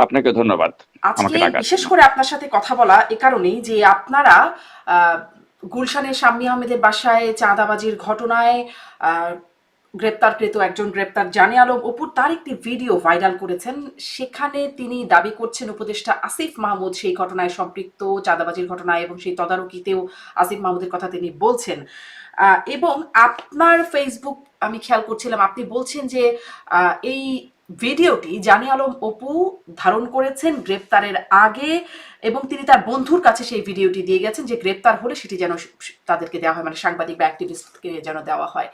আপনাকে ধন্যবাদ আজকে বিশেষ করে আপনার সাথে কথা বলা এ কারণেই যে আপনারা গুলশানের শাম্মী আহমেদের বাসায় চাঁদাবাজির ঘটনায় গ্রেপ্তারকৃত একজন গ্রেপ্তার জানে আলম অপুর তার একটি ভিডিও ভাইরাল করেছেন। সেখানে তিনি দাবি করছেন উপদেষ্টা আসিফ মাহমুদ সেই ঘটনায় সম্পৃক্ত চাঁদাবাজির ঘটনায় এবং সেই তদারকিতেও আসিফ মাহমুদের কথা তিনি বলছেন। আহ, এবং আপনার ফেসবুক আমি খেয়াল করছিলাম আপনি বলছেন যে আহ, এই ভিডিওটি জানি আলম অপু ধারণ করেছেন গ্রেপ্তারের আগে এবং তিনি তার বন্ধুর কাছে সেই ভিডিওটি দিয়ে গেছেন যে গ্রেপ্তার হলে সেটি যেন তাদেরকে দেওয়া হয় মানে সাংবাদিক বা অ্যাক্টিভিস্টকে যেন দেওয়া হয়।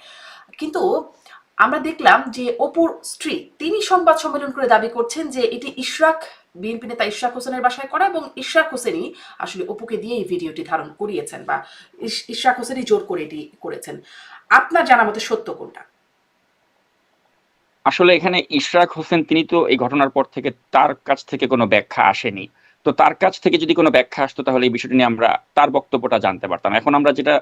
কিন্তু আমরা দেখলাম যে অপুর স্ত্রী, তিনি সংবাদ সম্মেলন করে দাবি করছেন যে এটি ইশরাক বিএনপি নেতা ইশরাক হোসেনের বাসায় করা এবং ইশরাক হোসেনই আসলে অপুকে দিয়ে এই ভিডিওটি ধারণ করিয়েছেন বা ইশ- ইশরাক হোসেনই জোর করে এটি করেছেন। আপনার জানা মতে সত্য কোনটা? আসলে এখানে ইশরাক হোসেন, তিনি তো এই ঘটনার পর থেকে তার কাছ থেকে কোনো ব্যাখ্যা আসেনি। তো তার কাছ থেকে যদি কোনো ব্যাখ্যা আসতো, তাহলে এই বিষয়টি নিয়ে আমরা তার বক্তব্যটা জানতে পারতাম। এখন আমরা যেটা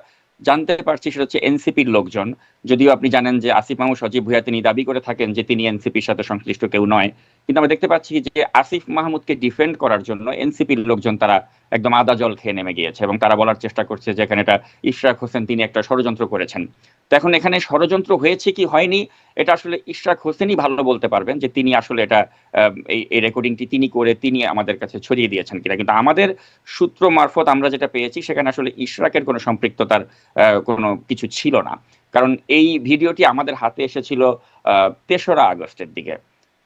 জানতে পারছি, সেটা হচ্ছে এনসিপির লোকজন। যদিও আপনি জানেন যে আসিফ মাহমুদ সজীব ভুইয়া তিনি দাবি করে থাকেন যে তিনি এনসিপির সাথে সংশ্লিষ্ট কেউ নয়। কিন্তু আমরা দেখতে পাচ্ছি যে আসিফ মাহমুদকে ডিফেন্ড করার জন্য এনসিপির লোকজন তারা একদম আদা জল খেয়ে নেমে গিয়েছে এবং তারা বলার চেষ্টা করছে যে এখানে এটা ইশরাক হোসেন তিনি একটা ষড়যন্ত্র করেছেন। তো এখন এখানে ষড়যন্ত্র হয়েছে কি হয়নি? এটা আসলে ইশরাক হোসেনই ভালো বলতে পারবেন যে তিনি আসলে এটা এই রেকর্ডিংটি তিনি করে তিনি আমাদের কাছে ছড়িয়ে দিয়েছেন কিনা। কিন্তু আমাদের সূত্র মারফত আমরা যেটা পেয়েছি, সেখানে আসলে ইশরাকের কোনো সম্পৃক্ততার কোনো কিছু ছিল না। কারণ এই ভিডিওটি আমাদের হাতে এসেছিল তেসরা আগস্টের দিকে।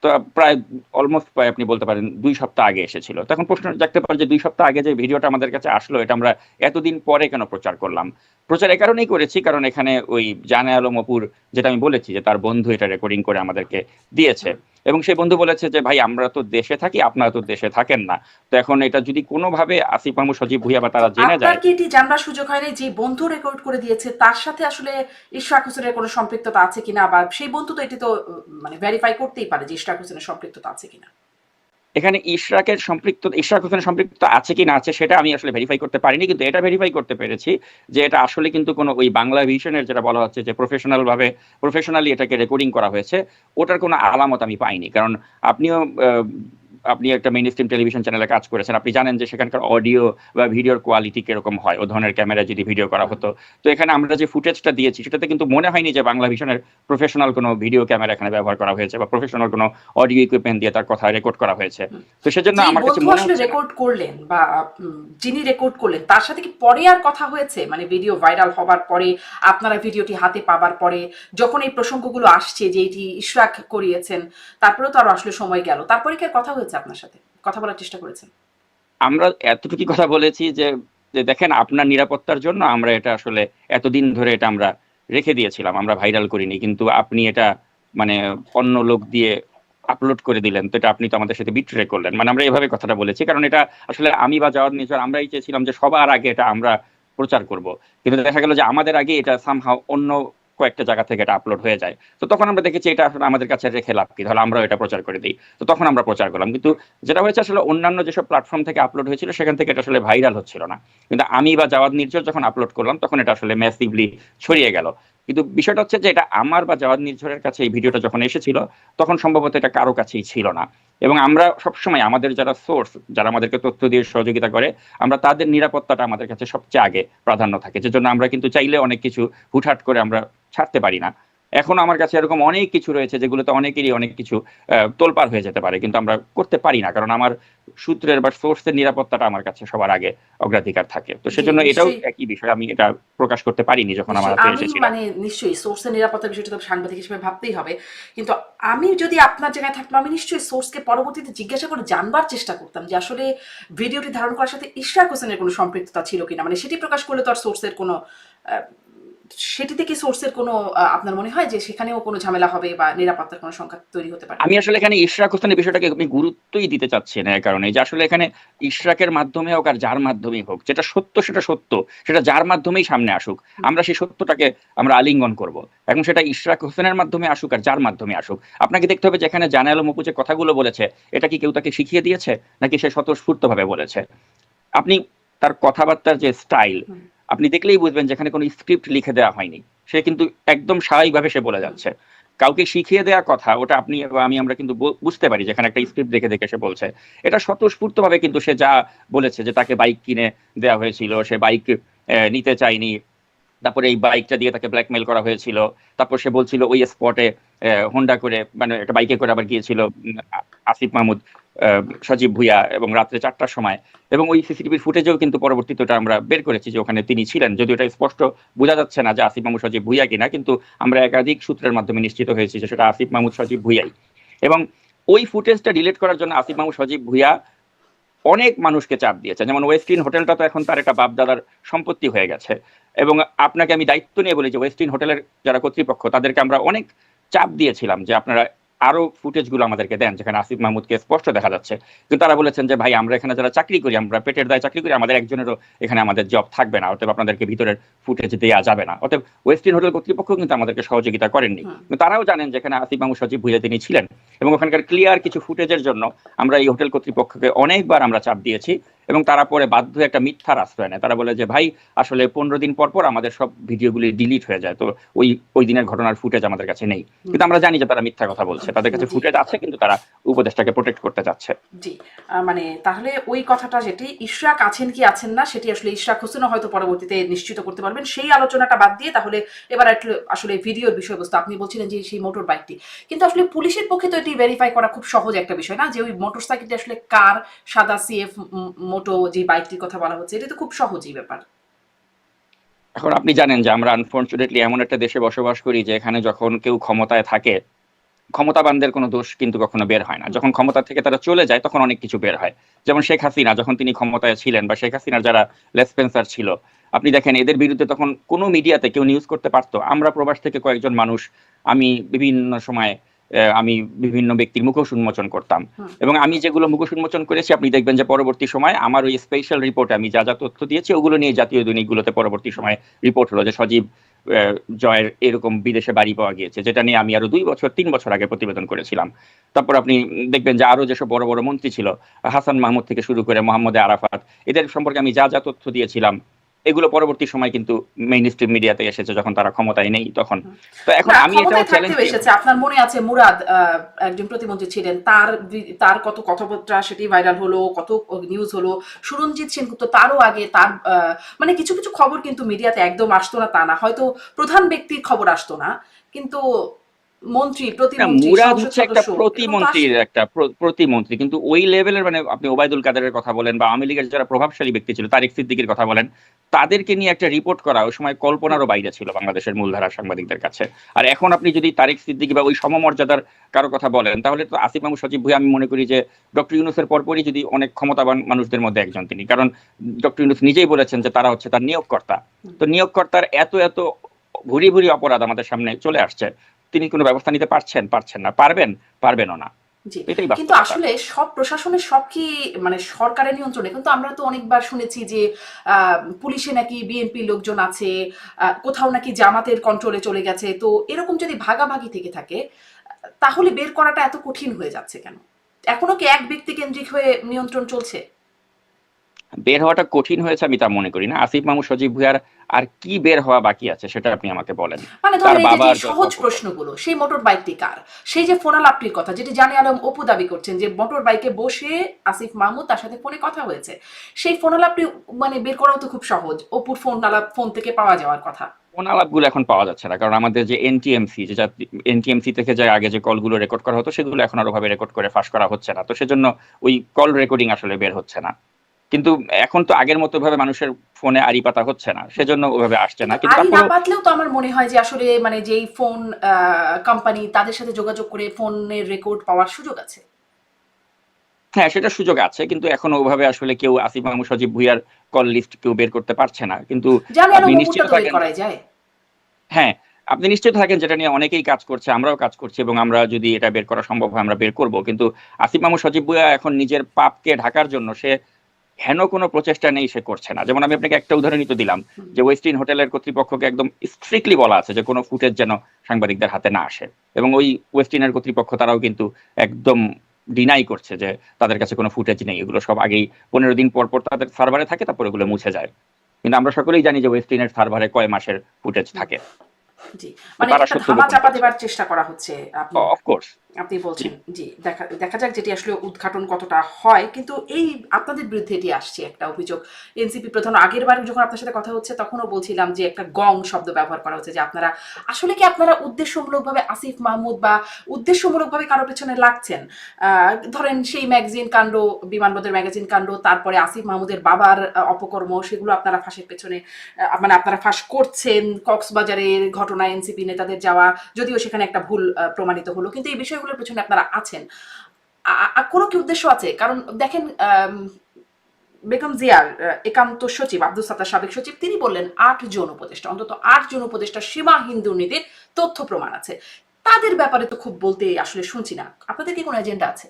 তো প্রায় অলমোস্ট প্রায় আপনি বলতে পারেন দুই সপ্তাহ আগে এসেছিল। তখন প্রশ্ন জাগতে পারে যে দুই সপ্তাহ আগে যে ভিডিওটা আমাদের কাছে আসলো, এটা আমরা এতদিন পরে কেন প্রচার করলাম? প্রচার এ কারণেই করেছি, কারণ এখানে ওই জানে আলম অপুর যেটা আমি বলেছি যে তার বন্ধু এটা রেকর্ডিং করে আমাদেরকে দিয়েছে। এবং সেই বন্ধু বলেছে যে ভাই আমরা তো দেশে থাকি আপনারা তো দেশে থাকেন না। তো এখন এটা যদি কোনোভাবে আসিফ মাহমুদ সজীব ভুইয়া বা তারা জেনে যায় কি এটি জানবার সুযোগ হয়নি যে বন্ধু রেকর্ড করে দিয়েছে তার সাথে আসলে ইশরাক হোসেনের কোনো সম্পৃক্ততা আছে কিনা? বা সেই বন্ধু তো এটি তো মানে ভেরিফাই করতেই পারে যে ইশরাক হোসেনের সম্পৃক্ততা আছে কিনা? এখানে ইশরাকের সম্পৃক্ত, ইশরাক হোসেনের সম্পৃক্ত আছে কি না আছে সেটা আমি আসলে ভেরিফাই করতে পারিনি, কিন্তু এটা ভেরিফাই করতে পেরেছি যে এটা আসলে কিন্তু কোনো ওই বাংলা ভিশনের যেটা বলা হচ্ছে যে প্রফেশনাল ভাবে প্রফেশনালি এটাকে রেকর্ডিং করা হয়েছে, ওটার কোনো আলামত আমি পাইনি। কারণ আপনিও আপনি একটা মেইন স্ট্রিম টেলিভিশন চ্যানেলে কাজ করেছেন আপনি জানেন যে সেখানকার অডিও বা ভিডিওর কোয়ালিটি কীরকম হয় ও ধরনের ক্যামেরা যদি ভিডিও করা হতো। তো এখানে আমরা যে ফুটেজটা দিয়েছি সেটাতে কিন্তু মনে হয়নি যে বাংলা ভিশনের প্রফেশনাল কোনো ভিডিও ক্যামেরা এখানে ব্যবহার করা হয়েছে বা প্রফেশনাল কোনো অডিও ইকুইপমেন্ট দিয়ে তার কথা রেকর্ড করা হয়েছে। তো সেজন্য আমার কাছে মনে হচ্ছে রেকর্ড করলেন বা যিনি রেকর্ড করলেন তার সাথে কি পরে আর কথা হয়েছে? মানে ভিডিও ভাইরাল হবার পরে আপনারা ভিডিওটি হাতে পাবার পরে যখন এই প্রসঙ্গগুলো আসছে যে এটি ইশরাক করিয়েছেন তারপরেও তো আর আসলে সময় গেল তারপরে কি আর কথা হয়েছে? আপনার সাথে? কথা বলার চেষ্টা করেছেন। আমরা এতটুকু কথা বলেছি যে যে দেখেন আপনার নিরাপত্তার জন্য আমরা এটা আসলে এতদিন ধরে এটা আমরা রেখে দিয়েছিলাম, আমরা ভাইরাল করিনি। কিন্তু আপনি এটা মানে অন্য লোক দিয়ে আপলোড করে দিলেন, তো এটা আপনি তো আমাদের সাথে বিট্রে করলেন। মানে আমরা এভাবে কথাটা বলেছি, কারণ এটা আসলে আমি বা যাওয়ার নিজের আমরাই চেয়েছিলাম যে সবার আগে এটা আমরা প্রচার করব। কিন্তু দেখা গেল যে আমাদের আগে এটা সামহাও অন্য কয়েকটা জায়গা থেকে এটা আপলোড হয়ে যায়। তো তখন আমরা দেখেছি এটা আসলে আমাদের কাছে রেখে লাভ কি? তাহলে আমরাও এটা প্রচার করে দিই। তো তখন আমরা প্রচার করলাম। কিন্তু যেটা হয়েছে আসলে অন্যান্য যেসব প্ল্যাটফর্ম থেকে আপলোড হয়েছিল, সেখান থেকে এটা আসলে ভাইরাল হচ্ছিল না। কিন্তু আমি বা জাওয়াদ নির্ঝর যখন আপলোড করলাম, তখন এটা আসলে ম্যাসিভলি ছড়িয়ে গেল। কিন্তু বিষয়টা হচ্ছে যে এটা আমার বা জাওয়াদ নির্ঝরের কাছে এই ভিডিওটা যখন এসেছিল, তখন সম্ভবত এটা কারও কাছেই ছিল না। এবং আমরা সবসময় আমাদের যারা সোর্স যারা আমাদেরকে তথ্য দিয়ে সহযোগিতা করে, আমরা তাদের নিরাপত্তাটা আমাদের কাছে সবচেয়ে আগে প্রাধান্য থাকে। যে জন্য আমরা কিন্তু চাইলে অনেক কিছু হুটহাট করে আমরা ছাড়তে পারি না। এখন আমার কাছে এরকম অনেক কিছু রয়েছে যেগুলোতে অনেকেরই অনেক কিছু আহ, তোলপাড় হয়ে যেতে পারে কিন্তু আমরা করতে পারি না কারণ আমার সূত্রের বা সোর্সের নিরাপত্তাটা আমার কাছে সবার আগে অগ্রাধিকার থাকে। তো সেজন্য এটাও একই বিষয় আমি এটা প্রকাশ করতে পারিনি যখন আমার হাতে এসেছিল। মানে নিশ্চয়ই সোর্সের নিরাপত্তার বিষয়টা তো সাংবাদিক হিসেবে ভাবতেই হবে কিন্তু আমি যদি আপনার জায়গায় থাকতাম আমি নিশ্চয়ই সোর্সকে পরবর্তীতে জিজ্ঞাসা করে জানবার চেষ্টা করতাম যে আসলে ভিডিওটি ধারণ করার সাথে ইশরাক হোসেনের কোনো সম্পৃক্ততা ছিল কিনা মানে সেটি প্রকাশ করলে তো আর সোর্সের কোনো আহ, সেটিতে কি সোর্সের কোনো আপনার মনে হয় যে সেখানেও কোনো ঝামেলা হবে বা নিরাপত্তার কোনো সংখ্যা তৈরি হতে পারে? আমি আসলে এখানে ইশরাক হোসেনের বিষয়টাকে আমি গুরুত্বই দিতে চাচ্ছি না এর কারণে। যে আসলে এখানে ইশরাকের মাধ্যমে হোক আর যার মাধ্যমেই হোক যেটা সত্য সেটা সত্য সেটা যার মাধ্যমেই সামনে আসুক আমরা সেই সত্যটাকে আমরা আলিঙ্গন করব। এখন সেটা ইশরাক হোসেনের মাধ্যমে আসুক আর যার মাধ্যমে আসুক। আপনাকে দেখতে হবে যেখানে জানাল মুপু যে কথাগুলো বলেছে এটা কি কেউ তাকে শিখিয়ে দিয়েছে? নাকি সে স্বতঃস্ফূর্তভাবে বলেছে? আপনি তার কথাবার্তার যে স্টাইল। আপনি দেখলেই বুঝবেন যেখানে কোনো স্ক্রিপ্ট লিখে দেওয়া হয়নি। সে কিন্তু একদম স্বাভাবিকভাবে সে বলে যাচ্ছে। কাউকে শিখিয়ে দেওয়া কথা, ওটা আপনি আমি আমরা কিন্তু বুঝতে পারি যেখানে একটা স্ক্রিপ্ট দেখে দেখে সে বলছে। এটা স্বতঃস্ফূর্তভাবে কিন্তু সে যা বলেছে যে তাকে বাইক কিনে দেওয়া হয়েছিল, সে বাইক নিতে চায়নি। তারপরে এই বাইকটা দিয়ে তাকে ব্ল্যাকমেল করা হয়েছিল। তারপর সে বলছিল ওই স্পটে হোন্ডা করে মানে একটা বাইকে করে আবার গিয়েছিল আসিফ মাহমুদ সজীব ভুইয়া এবং রাত্রে চারটার সময়। এবং ওই সিসিটিভির ফুটেজেও কিন্তু পরবর্তীতে ওটা আমরা বের করেছি যে ওখানে তিনি ছিলেন। যদিও এটা স্পষ্ট বোঝা যাচ্ছে না যে আসিফ মাহমুদ, সজীব ভুইয়া কিনা, কিন্তু আমরা একাধিক সূত্রের মাধ্যমে নিশ্চিত হয়েছি যে সেটা আসিফ মাহমুদ, সজীব ভুইয়াই। এবং ওই ফুটেজটা ডিলিট করার জন্য আসিফ মাহমুদ, সজীব ভুইয়া অনেক মানুষকে চাপ দিয়েছে। যেমন ওয়েস্টিন হোটেলটা তো এখন তার একটা বাপদাদার সম্পত্তি হয়ে গেছে। এবং আপনাকে আমি দায়িত্ব নিয়ে বলি যে ওয়েস্টিন হোটেলের যারা কর্তৃপক্ষ, তাদেরকে আমরা অনেক চাপ দিয়েছিলাম যে আপনারা আরও ফুটেজগুলো আমাদেরকে দেন যেখানে আসিফ মাহমুদকে স্পষ্ট দেখা যাচ্ছে। কিন্তু তারা বলেছেন যে ভাই আমরা এখানে যারা চাকরি করি আমরা পেটের দায় চাকরি করি আমাদের একজনেরও এখানে আমাদের জব থাকবে না অতএব আপনাদেরকে ভিতরের ফুটেজ দেওয়া যাবে না। অতএব ওয়েস্টিন হোটেল কর্তৃপক্ষ কিন্তু আমাদেরকে সহযোগিতা করেননি। তারাও জানেন যেখানে আসিফ মাহমুদ সচিব ভুইয়া তিনি ছিলেন। এবং ওখানকার ক্লিয়ার কিছু ফুটেজের জন্য আমরা এই হোটেল কর্তৃপক্ষকে অনেকবার আমরা চাপ দিয়েছি। এবং তারা পরে বাধ্য হয়ে একটা মিথ্যার আশ্রয় নেয়। তারা বলে যে ভাই আসলে পনেরো দিন পর পর আমাদের সব ভিডিওগুলি ডিলিট হয়ে যায়। তো ওই ওই দিনের ঘটনার ফুটেজ আমাদের কাছে নেই। কিন্তু আমরা জানি যে তারা মিথ্যা কথা বলছে। তাদের কাছে ফুটেজ আছে কিন্তু তারা উপদেশটাকে প্রোটেক্ট করতে চাচ্ছে। জি মানে তাহলে ওই কথাটা যেটি ইশরাক আছেন কি আছেন না সেটি আসলে ইশরাক হোসেনও হয়তো পরবর্তীতে নিশ্চিত করতে পারবেন। সেই আলোচনাটা বাদ দিয়ে তাহলে এবার একটু আসলে ভিডিওর বিষয়বস্তু। আপনি বলছিলেন যে সেই মোটর বাইকটি কিন্তু আসলে পুলিশের পক্ষে তো এটি ভেরিফাই করা খুব সহজ একটা বিষয় না? যে ওই মোটর সাইকেলটি আসলে কার? সাদা সিএফ মোটো যে বাইকটির কথা বলা হচ্ছে এটা তো খুব সহজই ব্যাপার। এখন আপনি জানেন যে আমরা আনফর্চুনেটলি এমন একটা দেশে বসবাস করি যে এখানে যখন কেউ ক্ষমতায় থাকে ক্ষমতাবানদের কোনো দোষ কিন্তু কখনো বের হয় না। যখন ক্ষমতা থেকে তারা চলে যায় তখন অনেক কিছু বের হয়। যেমন শেখ হাসিনা যখন তিনি ক্ষমতায় ছিলেন বা শেখ হাসিনার যারা লেসপেন্সার ছিল আপনি দেখেন এদের বিরুদ্ধে তখন কোনো মিডিয়াতে কেউ নিউজ করতে পারতো। আমরা প্রবাস থেকে কয়েকজন মানুষ আমি বিভিন্ন সময় আমি বিভিন্ন ব্যক্তির মুখোশ উন্মোচন করতাম। এবং আমি যেগুলো মুখোশ উন্মোচন করেছি আপনি দেখবেন যে পরবর্তী সময় আমার ওই স্পেশাল রিপোর্টে আমি যা যা তথ্য দিয়েছি ওগুলো নিয়ে জাতীয় দৈনিকগুলোতে পরবর্তী সময় রিপোর্ট হলো যে সজীব জয়ের এরকম বিদেশে বাড়ি পাওয়া গিয়েছে যেটা নিয়ে আমি আরও দুই বছর তিন বছর আগে প্রতিবেদন করেছিলাম। তারপর আপনি দেখবেন যে আরও যেসব বড় বড় মন্ত্রী ছিল হাসান মাহমুদ থেকে শুরু করে মোহাম্মদ আরাফাত এদের সম্পর্কে আমি যা যা তথ্য দিয়েছিলাম এগুলো পরবর্তী সময় কিন্তু মেইন স্ট্রিম মিডিয়াতে এসেছে যখন তারা ক্ষমতায় নেই তখন। তো এখন আমি এটাও চ্যালেঞ্জ এসেছে। আপনার মনে আছে মুরাদ একজন প্রতিমন্ত্রী ছিলেন তার তার কত কথাবার্তা সেটি ভাইরাল হলো কত নিউজ হলো সুরঞ্জিত সেনগুপ্ত তারও আগে তার মানে কিছু কিছু খবর কিন্তু মিডিয়াতে একদম আসতো না তা না। হয়তো প্রধান ব্যক্তির খবর আসতো না কিন্তু মন্ত্রী প্রতিমন্ত্রী মুরাদ হচ্ছে একটা প্রতিমন্ত্রীর একটা প্রতিমন্ত্রী কিন্তু ওই লেভেলের মানে আপনি ওবায়দুল কাদেরের কথা বলেন বা আওয়ামী লীগের যারা প্রভাবশালী ব্যক্তি ছিল তারিক সিদ্দিকির কথা বলেন তাদেরকে নিয়ে একটা রিপোর্ট করা ওই সময় কল্পনারও বাইরে ছিল বাংলাদেশের মূলধারা সাংবাদিকদের কাছে। আর এখন আপনি যদি তারিক সিদ্দিকি বা ওই সমমর্যাদার কারও কথা বলেন তাহলে তো আসিফ মাহমুদ সজীব ভুইয়া আমি মনে করি যে ডক্টর ইউনুসের পরপরই যদি অনেক ক্ষমতাবান মানুষদের মধ্যে একজন তিনি কারণ ডক্টর ইউনুস নিজেই বলেছেন যে তারা হচ্ছে তার নিয়োগকর্তা। তো নিয়োগকর্তার এত এত ভুরি ভুরি অপরাধ আমাদের সামনে চলে আসছে। তিনি কোনো ব্যবস্থা নিতে পারছেন? পারছেন না। পারবেন? পারবেনও না। কিন্তু আসলে সব প্রশাসনের সব কি মানে সরকারের নিয়ন্ত্রণে? কিন্তু আমরা তো অনেকবার শুনেছি যে আহ, পুলিশে নাকি বিএনপি লোকজন আছে কোথাও নাকি জামাতের কন্ট্রোলে চলে গেছে। তো এরকম যদি ভাগাভাগি থেকে থাকে তাহলে বের করাটা এত কঠিন হয়ে যাচ্ছে কেন? এখনও কি এক ব্যক্তি কেন্দ্রিক হয়ে নিয়ন্ত্রণ চলছে? বের হওয়াটা কঠিন হয়েছে আমি তা মনে করি না। আসিফ মাহমুদ সজীব ভুইয়ার আর কি বের হওয়া বাকি আছে সেটা আপনি আমাকে বলেন। মানে তার বাবার সহজ প্রশ্নগুলো সেই মোটর বাইকটি কার? সেই যে ফোনালাপটির কথা যেটি জানি আলম অপু দাবি করছেন যে মোটর বাইকে বসে আসিফ মাহমুদ তার সাথে ফোনে কথা হয়েছে। সেই ফোনালাপটি মানে বের করাও তো খুব সহজ অপুর ফোন আলাপ ফোন থেকে পাওয়া যাওয়ার কথা। কোন আলাপগুলো এখন পাওয়া যাচ্ছে না কারণ আমাদের যে এনটিএমসি যে এনটিএমসি থেকে যে আগে যে কলগুলো রেকর্ড করা হতো সেগুলো এখন আরও ভাবে রেকর্ড করে ফাঁস করা হচ্ছে না। তো সেজন্য ওই কল রেকর্ডিং আসলে বের হচ্ছে না। কিন্তু এখন তো আগের মতো ভাবে মানুষের ফোনে আড়ি পাতা হচ্ছে না সেজন্য ওভাবে আসছে না। কিন্তু আরই না পাতলেও তো আমার মনে হয় যে আসলে মানে যেই ফোন কোম্পানি তাদের সাথে যোগাযোগ করে ফোনের রেকর্ড পাওয়ার সুযোগ আছে। হ্যাঁ সেটা সুযোগ আছে কিন্তু এখন ওভাবে আসলে কেউ আসিফ মাহমুদ সজীব ভুইয়ার কল লিস্ট কেউ বের করতে পারছে না। কিন্তু আপনি নিশ্চিত থাকেন যায়। হ্যাঁ আপনি নিশ্চিত থাকেন যেটা নিয়ে অনেকেই কাজ করছে আমরাও কাজ করছি এবং আমরা যদি এটা বের করা সম্ভব হয় আমরা বের করব। কিন্তু আসিফ মাহমুদ সজীব ভুইয়া এখন নিজের পাপকে ঢাকার জন্য সে হেন কোনো প্রচেষ্টা নেই সে করছে না। যেমন আমি আপনাকে একটা উদাহরণই তো দিলাম। যে ওয়েস্টিন হোটেলের কর্তৃপক্ষকে একদম স্ট্রিক্টলি বলা আছে যে কোনো ফুটেজ যেন সাংবাদিকদের হাতে না আসে। এবং ওই ওয়েস্টিনের কর্তৃপক্ষ তারাও কিন্তু একদম ডিনাই করছে যে তাদের কাছে কোনো ফুটেজ নেই। এগুলো সব আগেই পনেরো দিন পর পর তাদের সার্ভারে থাকে তারপর এগুলো মুছে যায়। কিন্তু আমরা সকলেই জানি যে ওয়েস্টিনের সার্ভারে কয় মাসের ফুটেজ থাকে। জি। মানে চেষ্টা করা হচ্ছে অফকোর্স আপনি বলছেন জি। দেখা দেখা যাক যেটি আসলে উদ্ঘাটন কতটা হয় কিন্তু এই আপনাদের বিরুদ্ধে এটি আসছে একটা অভিযোগ। এনসিপি প্রধান আগের বার যখন আপনার সাথে কথা হচ্ছে তখনও বলছিলাম যে একটা গং শব্দ ব্যবহার করা হচ্ছে যে আপনারা আসলে কি আপনারা উদ্দেশ্যমূলকভাবে আসিফ মাহমুদ বা উদ্দেশ্যমূলকভাবে কারও পেছনে লাগছেন? ধরেন সেই ম্যাগাজিন কাণ্ড বিমানবন্দর ম্যাগাজিন কাণ্ড তারপরে আসিফ মাহমুদের বাবার অপকর্ম সেগুলো আপনারা ফাঁসের পেছনে মানে আপনারা ফাঁস করছেন কক্সবাজারের ঘটনা এনসিপি নেতাদের যাওয়া যদিও সেখানে একটা ভুল প্রমাণিত হলো কিন্তু এই বিষয়গুলোর পেছনে আপনারা আছেন। কোনো কি উদ্দেশ্য আছে? কারণ দেখেন বেগম জিয়ার একান্ত সচিব, আব্দুল সাত্তার সাবেক সচিব, তিনি বললেন, আট জন উপদেষ্টা, অন্তত আট জন উপদেষ্টা সীমাহীন দুর্নীতির তথ্য প্রমাণ আছে। তাদের ব্যাপারে তো খুব বলতে আসলে শুনছি না। আপনাদের কি কোনো এজেন্ডা আছে?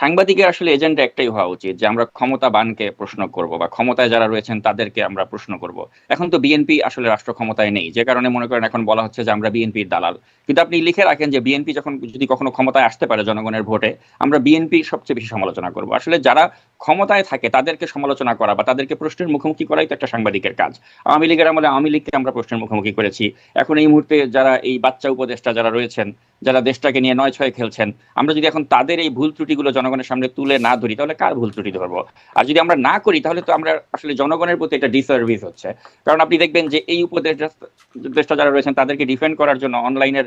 সাংবাদিকের আসলে এজেন্ডা একটাই হওয়া উচিত যে আমরা ক্ষমতাবানকে প্রশ্ন করব বা ক্ষমতায় যারা রয়েছেন তাদেরকে আমরা প্রশ্ন করব। এখন তো বিএনপি আসলে রাষ্ট্র ক্ষমতায় নেই, যে কারণে মনে করেন এখন বলা হচ্ছে যে আমরা বিএনপির দালাল। কিন্তু আপনি লিখে রাখেন যে বিএনপি যখন যদি কখনো ক্ষমতায় আসতে পারে জনগণের ভোটে, আমরা বিএনপি সবচেয়ে বেশি সমালোচনা করব। আসলে যারা ক্ষমতায় থাকে তাদেরকে সমালোচনা করা বা তাদেরকে প্রশ্নের মুখোমুখি করাই তো একটা সাংবাদিকের কাজ। আওয়ামী লীগের আমলে আওয়ামী লীগকে আমরা প্রশ্নের মুখোমুখি করেছি। এখন এই মুহূর্তে যারা এই বাচ্চা উপদেষ্টা যারা রয়েছেন, যারা দেশটাকে নিয়ে নয় ছয় খেলছেন, আমরা যদি এখন তাদের এই ভুল ত্রুটিগুলো জনগণের সামনে তুলে না ধরি, তাহলে কার ভুল ত্রুটি ধরবো? আর যদি আমরা না করি, তাহলে তো আমরা আসলে জনগণের প্রতি একটা ডিসার্ভিস হচ্ছে। কারণ আপনি দেখবেন যে এই উপদেষ্টা যারা রয়েছেন, তাদেরকে ডিফেন্ড করার জন্য অনলাইনের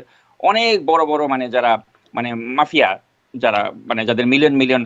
অনেক বড় বড় মানে যারা মানে মাফিয়া যারা মানে যাদের মিলিয়ন মিলিয়ন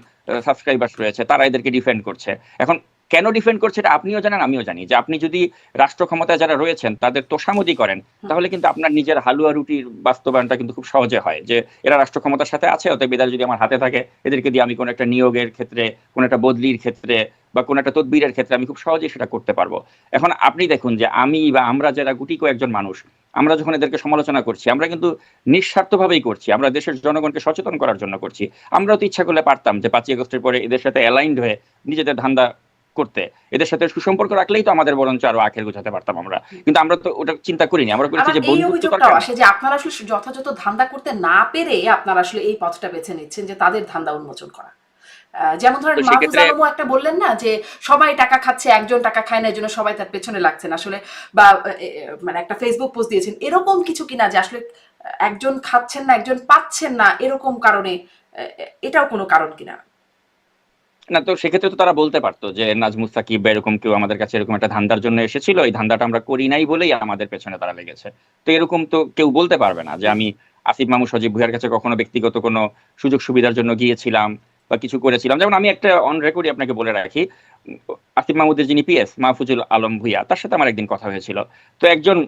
সাবস্ক্রাইবার্স রয়েছে, তারা এদেরকে ডিফেন্ড করছে। এখন কেন ডিফেন্ড করছে এটা আপনিও জানেন আমিও জানি। যে আপনি যদি রাষ্ট্র ক্ষমতায় যারা রয়েছেন তাদের তোষামতি করেন তাহলে কিন্তু আপনার নিজের হালুয়া রুটির বাস্তবায়নটা কিন্তু খুব সহজে হয়। যে এরা রাষ্ট্র ক্ষমতার সাথে আছে অতএব এদের যদি আমার হাতে থাকে এদেরকে দিয়ে আমি কোনো একটা নিয়োগের ক্ষেত্রে কোনো একটা বদলির ক্ষেত্রে বা কোনো একটা তদবিরের ক্ষেত্রে আমি খুব সহজেই সেটা করতে পারব। এখন আপনি দেখুন যে আমি বা আমরা যারা গুটি কয়েকজন মানুষ আমরা যখন এদেরকে সমালোচনা করছি আমরা কিন্তু নিঃস্বার্থভাবেই করছি আমরা দেশের জনগণকে সচেতন করার জন্য করছি। আমরাও তো ইচ্ছা করলে পারতাম যে পাঁচই আগস্টের পরে এদের সাথে অ্যালাইন্ড হয়ে নিজেদের ধান্দা করতে। এদের সাথে সুসম্পর্ক রাখলেই তো আমাদের বরঞ্চ আরও আখের গুছাতে পারতাম আমরা। কিন্তু আমরা তো ওটা চিন্তা করিনি। আমরা করেছি যে আসে যে আপনারা আসলে যথাযথ ধান্দা করতে না পেরে আপনারা আসলে এই পথটা বেছে নিচ্ছেন যে তাদের ধান্দা উন্মোচন করা। যেমন ধরেন মাহফুজ আলমও একটা বললেন না যে সবাই টাকা খাচ্ছে একজন টাকা খায় না এই জন্য সবাই তার পেছনে লাগছেন। আসলে বা মানে একটা ফেসবুক পোস্ট দিয়েছেন। এরকম কিছু কিনা যে আসলে একজন খাচ্ছেন না একজন পাচ্ছেন না এরকম কারণে এটাও কোনো কারণ কিনা? না, তো সেক্ষেত্রে তো তারা বলতে পারতো যে নাজমুস সাকিব এরকম কেউ আমাদের কাছে এরকম একটা ধান্দার জন্য এসেছিল, এই ধান্দাটা আমরা করি নাই বলেই আমাদের পেছনে তারা লেগেছে। তো এরকম তো কেউ বলতে পারবে না যে, আমি আসিফ মামু সজীব ভুইয়ার কাছে কখনো ব্যক্তিগত কোনো সুযোগ সুবিধার জন্য গিয়েছিলাম বা কিছু করেছিলাম। যেমন আমি একটা অন রেকর্ডই আপনাকে বলে রাখি, আসিফ মাহমুদের যিনি পিএস মাহফুজুল আলম ভুইয়া, তার সাথে আমার একদিন কথা হয়েছিল। তো একজন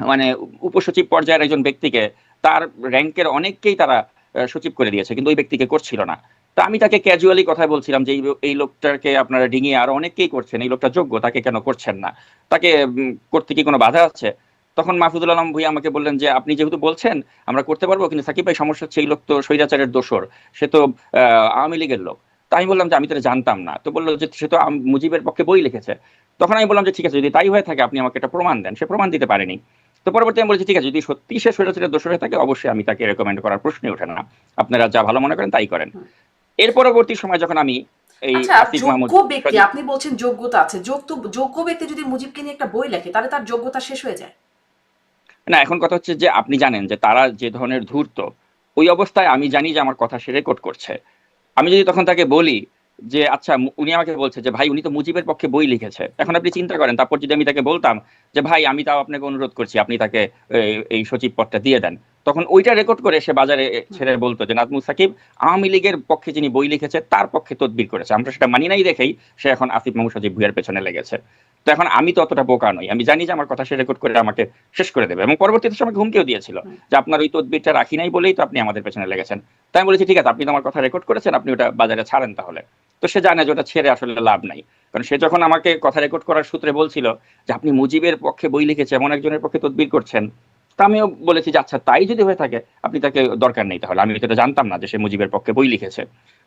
মানে উপসচিব পর্যায়ের একজন ব্যক্তিকে তার র্যাঙ্কের অনেককেই তারা সচিব করে দিয়েছে, কিন্তু ওই ব্যক্তিকে করছিল না। তা আমি তাকে ক্যাজুয়ালি কথা বলছিলাম যে এই- লোকটাকে আপনারা ডিঙিয়ে আর অনেককেই করছেন, এই লোকটা যোগ্য, তাকে কেন করছেন না? তাকে করতে কি কোনো বাধা আছে? তখন মাহফুদুল আলম ভুইয়া আমাকে বললেন যে, আপনি যেহেতু বলছেন, আমরা করতে পারব, কিন্তু সাকিব ভাই সমস্যা হচ্ছে এই লোক তো স্বৈরাচারের দোষর, সে তো আওয়ামী লীগের লোক। তাই আমি বললাম যে, আমি তো জানতাম না। তো বলল যে, সে তো মুজিবের পক্ষে বই লিখেছে। তখন আমি বললাম যে, ঠিক আছে, যদি তাই হয়ে থাকে, আপনি আমাকে একটা প্রমাণ দেন। সে প্রমাণ দিতে পারেনি। তো পরবর্তী আমি বলছি, ঠিক আছে, যদি সত্যি সে স্বৈরাচারের দোষর হয়ে থাকে, অবশ্যই আমি তাকে রেকমেন্ড করার প্রশ্নই ওঠে না। আপনারা যা ভালো মনে করেন, তাই করেন। এর পরবর্তী সময় যখন আমি এই আচ্ছা আসিফ মাহমুদ ব্যক্তি আপনি বলছেন যোগ্যতা আছে। যোগ্য যোগ্য ব্যক্তি যদি মুজিবকে নিয়ে একটা বই লেখে তাহলে তার যোগ্যতা শেষ হয়ে যায়। না এখন কথা হচ্ছে যে আপনি জানেন যে তারা যে ধরনের ধূর্ত ওই অবস্থায় আমি জানি যে আমার কথা সে রেকর্ড করছে। আমি যদি তখন তাকে বলি যে আচ্ছা উনি আমাকে বলছে যে ভাই উনি তো মুজিবের পক্ষে বই লিখেছে। এখন আপনি চিন্তা করেন তারপর যদি আমি তাকে বলতাম যে ভাই আমি তাও আপনাকে অনুরোধ করছি আপনি তাকে এই- সচিব পদটা দিয়ে দেন। তখন ওইটা রেকর্ড করে সে বাজারে ছেড়ে বলতো যে নাজমুল সাকিব আওয়ামী লীগের পক্ষে যিনি বই লিখেছে তার পক্ষে তদবির করেছে। আমরা সেটা মানি নাই দেখেই সে এখন আসিফ মাহমুদ সজিব ভুইয়ার পেছনে লেগেছে। তো এখন আমি তো অতটা বোকা নই। আমি জানি যে আমার কথা সে রেকর্ড করে আমাকে শেষ করে দেবে এবং পরবর্তীতে সময় ঘুমকেও দিয়েছিল যে আপনার ওই তদবিরটা রাখি নাই বলেই তো আপনি আমাদের পেছনে লেগেছেন। তাই আমি বলেছি ঠিক আছে আপনি তো আমার কথা রেকর্ড করেছেন আপনি ওটা বাজারে ছাড়েন তাহলে। তো সে জানে যে ওটা ছেড়ে আসলে লাভ নাই। কারণ সে যখন আমাকে কথা রেকর্ড করার সূত্রে বলছিল যে আপনি মুজিবের পক্ষে বই লিখেছে এমন একজনের পক্ষে তদবির করছেন, তা আমিও বলেছি যে আচ্ছা তাই যদি হয়ে থাকে, আপনি তাকে দরকার নেই তাহলে। আমি এটা জানতাম না যে সে মুজিবের পক্ষে বই লিখেছে।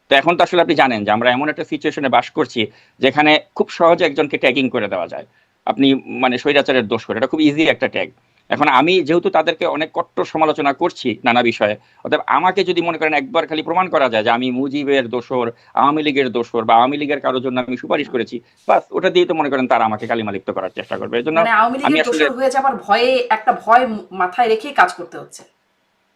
তো এখন তো আসলে আপনি জানেন যে আমরা এমন একটা সিচুয়েশনে বাস করছি যেখানে খুব সহজে একজনকে ট্যাগিং করে দেওয়া যায়। আপনি মানে স্বৈরাচারের দোষ করে, এটা খুব ইজি একটা ট্যাগ এখন আমি যেহেতু তাদেরকে অনেক কট্টর সমালোচনা করছি নানা বিষয়ে অতএব আমাকে যদি মনে করেন একবার খালি প্রমাণ করা যায় যে আমি মুজিবের দোষর আওয়ামী লীগের দোষর বা আওয়ামী লীগের কারোর জন্য আমি সুপারিশ করেছি বাস ওটা দিয়ে তো মনে করেন তারা আমাকে কালিমালিপ্ত করার চেষ্টা করবে। এই জন্য মানে আমি আসলে- হয়ে যাবার ভয়ে একটা ভয় মাথায় রেখেই কাজ করতে হচ্ছে।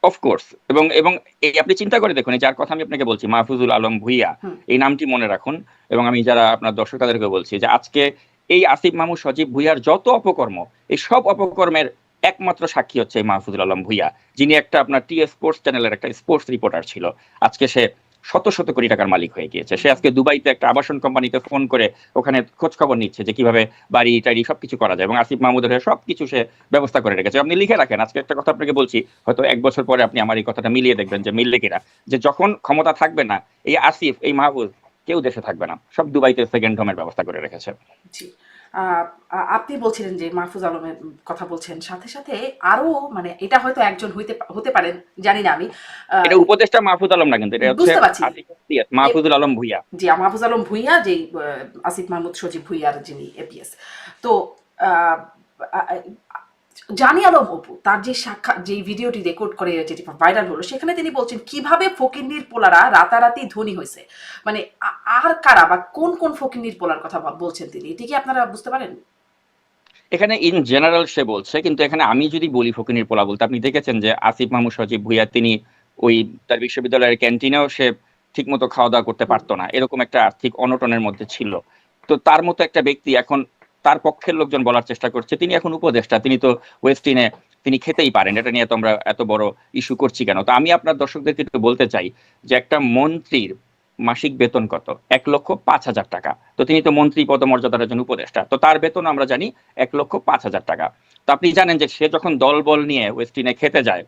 অফকোর্স এবং এবং এই আপনি চিন্তা করে দেখুন এই যার কথা আমি আপনাকে বলছি মাহফুজুল আলম ভুইয়া এই নামটি মনে রাখুন এবং আমি যারা আপনার দর্শক তাদেরকে বলছি যে আজকে এই আসিফ মাহমুদ সজীব ভুইয়ার যত অপকর্ম এই সব অপকর্মের একমাত্র সাক্ষী হচ্ছে এই মাহফুজুল আলম ভুইয়া, যিনি একটা আপনার টি স্পোর্টস চ্যানেলের একটা স্পোর্টস রিপোর্টার ছিল। আজকে সে শত শত কোটি টাকার মালিক হয়ে গিয়েছে। সে আজকে দুবাইতে একটা আবাসন কোম্পানিতে ফোন করে ওখানে খোঁজ খবর নিচ্ছে যে কীভাবে বাড়ি টাড়ি সবকিছু করা যায় এবং আসিফ মাহমুদের হয়ে সবকিছু সে ব্যবস্থা করে রেখেছে। আপনি লিখে রাখেন, আজকে একটা কথা আপনাকে বলছি, হয়তো এক বছর পরে আপনি আমার এই কথাটা মিলিয়ে দেখবেন যে মিললে কিনা। যে যখন ক্ষমতা থাকবে না, এই আসিফ, এই মাহবুব কেউ দেশে থাকবে না। সব দুবাইতে সেকেন্ড হোমের ব্যবস্থা করে রেখেছে। আপনি বলছিলেন যে মাহফুজ আলমের কথা বলছেন। সাথে সাথে আরও মানে এটা হয়তো একজন হইতে হতে পারেন জানি না আমি। এটা উপদেষ্টা মাহফুজ আলম না কিন্তু এটা হচ্ছে বুঝতে পারছি। মাহফুজুল আলম ভুইয়া। জি মাহফুজ আলম ভুইয়া যেই আহ, আসিফ মাহমুদ সজীব ভুইয়ার যিনি এপিএস তো জানি আলম অপু তার যে সাক্ষাৎ যে ভিডিওটি রেকর্ড করে যেটি ভাইরাল হলো, সেখানে তিনি বলছেন, কীভাবে ফকিন্নির পোলারা রাতারাতি ধনী হয়েছে? মানে আর কারা বা কোন কোন ফকিন্নির পোলার কথা বলছেন তিনি? এটি কি আপনারা বুঝতে পারেন? এখানে ইন জেনারেল সে বলছে, কিন্তু এখানে আমি যদি বলি ফকিনির পোলা বলতে, আপনি দেখেছেন যে আসিফ মাহমুদ সজীব ভুইয়া, তিনি ওই তার বিশ্ববিদ্যালয়ের ক্যান্টিনেও সে ঠিকমতো খাওয়া দাওয়া করতে পারতো না। এরকম একটা আর্থিক অনটনের মধ্যে ছিল। তো তার মতো একটা ব্যক্তি এখন তার পক্ষের লোকজন বলার চেষ্টা করছে। তিনি এখন উপদেষ্টা। তিনি তো ওয়েস্টিনে তিনি খেতেই পারেন। এটা নিয়ে তো আমরা এত বড় ইস্যু করছি কেন? তো আমি আপনার দর্শকদেরকে একটু বলতে চাই যে একটা মন্ত্রীর মাসিক বেতন কত? এক লক্ষ পাঁচ হাজার টাকা। তো তিনি তো মন্ত্রী পদমর্যাদার একজন উপদেষ্টা। তো তার বেতন আমরা জানি এক লক্ষ পাঁচ হাজার টাকা। তো আপনি জানেন যে সে যখন দল বল নিয়ে ওয়েস্টিনে খেতে যায়,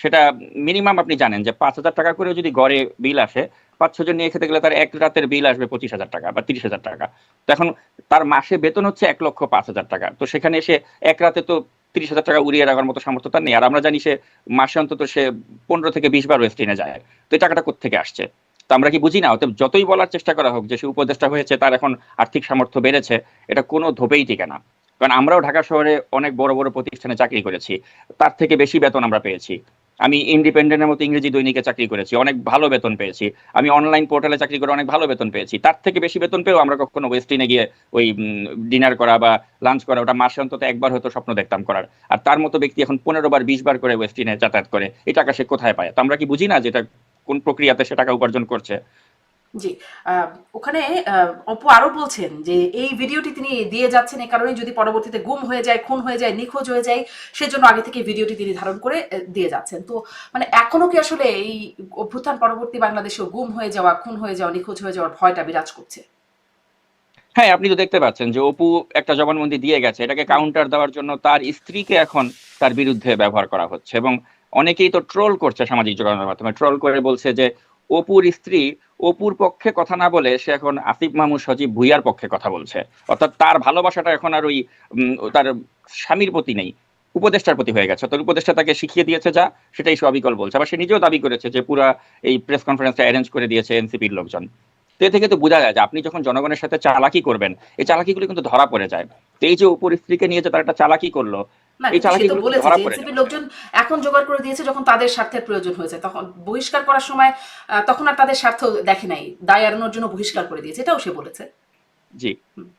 সেটা মিনিমাম আপনি জানেন যে পাঁচ হাজার টাকা করে যদি গড়ে বিল আসে পাঁচ ছজন নিয়ে খেতে গেলে তার এক রাতের বিল আসবে পঁচিশ হাজার টাকা বা তিরিশ হাজার টাকা। তো এখন তার মাসে বেতন হচ্ছে এক লক্ষ পাঁচ হাজার টাকা। তো সেখানে এসে এক রাতে তো তিরিশ হাজার টাকা উড়িয়ে রাখার মতো সামর্থ্য তার নেই। আর আমরা জানি সে মাসে অন্তত সে পনেরো থেকে বিশ বার ওয়েস্টিনে যায়। তো এই টাকাটা কোথেকে আসছে? তো আমরা কি বুঝি না? অতএব যতই বলার চেষ্টা করা হোক যে সে উপদেষ্টা হয়েছে, তার এখন আর্থিক সামর্থ্য বেড়েছে, এটা কোনো ধোপেই টিকে না। কারণ আমরাও ঢাকা শহরে অনেক বড় বড় প্রতিষ্ঠানে চাকরি করেছি। তার থেকে বেশি বেতন আমরা পেয়েছি। আমি ইন্ডিপেন্ডেন্টের মতো ইংরেজি দৈনিকে চাকরি করেছি, অনেক ভালো বেতন পেয়েছি। আমি অনলাইন পোর্টালে চাকরি করে অনেক ভালো বেতন পেয়েছি। তার থেকে বেশি বেতন পেয়েও আমরা কখনো ওয়েস্টিনে গিয়ে ওই ডিনার করা বা লাঞ্চ করা, ওটা মাসে অন্তত একবার হয়তো স্বপ্ন দেখতাম করার। আর তার মতো ব্যক্তি এখন পনেরো বার, বিশ বার করে ওয়েস্টিনে যাতায়াত করে। এই টাকা সে কোথায় পায়? তো আমরা কি বুঝি না যে এটা কোন প্রক্রিয়াতে সে টাকা উপার্জন করছে? জি ওখানে অপু আরও বলছেন যে এই ভিডিওটি তিনি দিয়ে যাচ্ছেন এই কারণে যদি পরবর্তীতে গুম হয়ে যায় খুন হয়ে যায় নিখোঁজ হয়ে যায় সেজন্য আগে থেকে ভিডিওটি তিনি ধারণ করে দিয়ে যাচ্ছেন। তো মানে এখনও কি আসলে এই অভ্যুত্থান পরবর্তী বাংলাদেশে গুম হয়ে যাওয়া খুন হয়ে যাওয়া নিখোঁজ হয়ে যাওয়ার ভয়টা বিরাজ করছে? হ্যাঁ আপনি তো দেখতে পাচ্ছেন যে অপু একটা জবানবন্দি দিয়ে গেছে। এটাকে কাউন্টার দেওয়ার জন্য তার স্ত্রীকে এখন তার বিরুদ্ধে ব্যবহার করা হচ্ছে এবং অনেকেই তো ট্রোল করছে সামাজিক যোগাযোগের মাধ্যমে। ট্রোল করে বলছে যে অপুর স্ত্রী অপুর পক্ষে কথা না বলে সে এখন আসিফ মাহমুদ সজীব ভুইয়ার পক্ষে কথা বলছে। অর্থাৎ তার ভালোবাসাটা এখন আর ওই তার স্বামীর প্রতি নেই, উপদেষ্টার প্রতি হয়ে গেছে। তার উপদেষ্টা তাকে শিখিয়ে দিয়েছে যা, সেটাই সে অবিকল বলছে। আবার সে নিজেও দাবি করেছে যে পুরা এই প্রেস কনফারেন্সটা অ্যারেঞ্জ করে দিয়েছে এনসিপির লোকজন। তো এ থেকে তো বোঝা যায় যে আপনি যখন জনগণের সাথে চালাকি করবেন এই চালাকিগুলো কিন্তু ধরা পড়ে যায়। তো এই যে উপর স্ত্রীকে নিয়ে যে তার একটা চালাকি করল না এই সে চালাকিগুলো ধরা পড়ে লোকজন এখন জোগাড় করে দিয়েছে যখন তাদের স্বার্থের প্রয়োজন হয়েছে। তখন বহিষ্কার করার সময় আহ, তখন আর তাদের স্বার্থ দেখে নাই। দায় এড়ানোর জন্য বহিষ্কার করে দিয়েছে এটাও সে বলেছে। জি।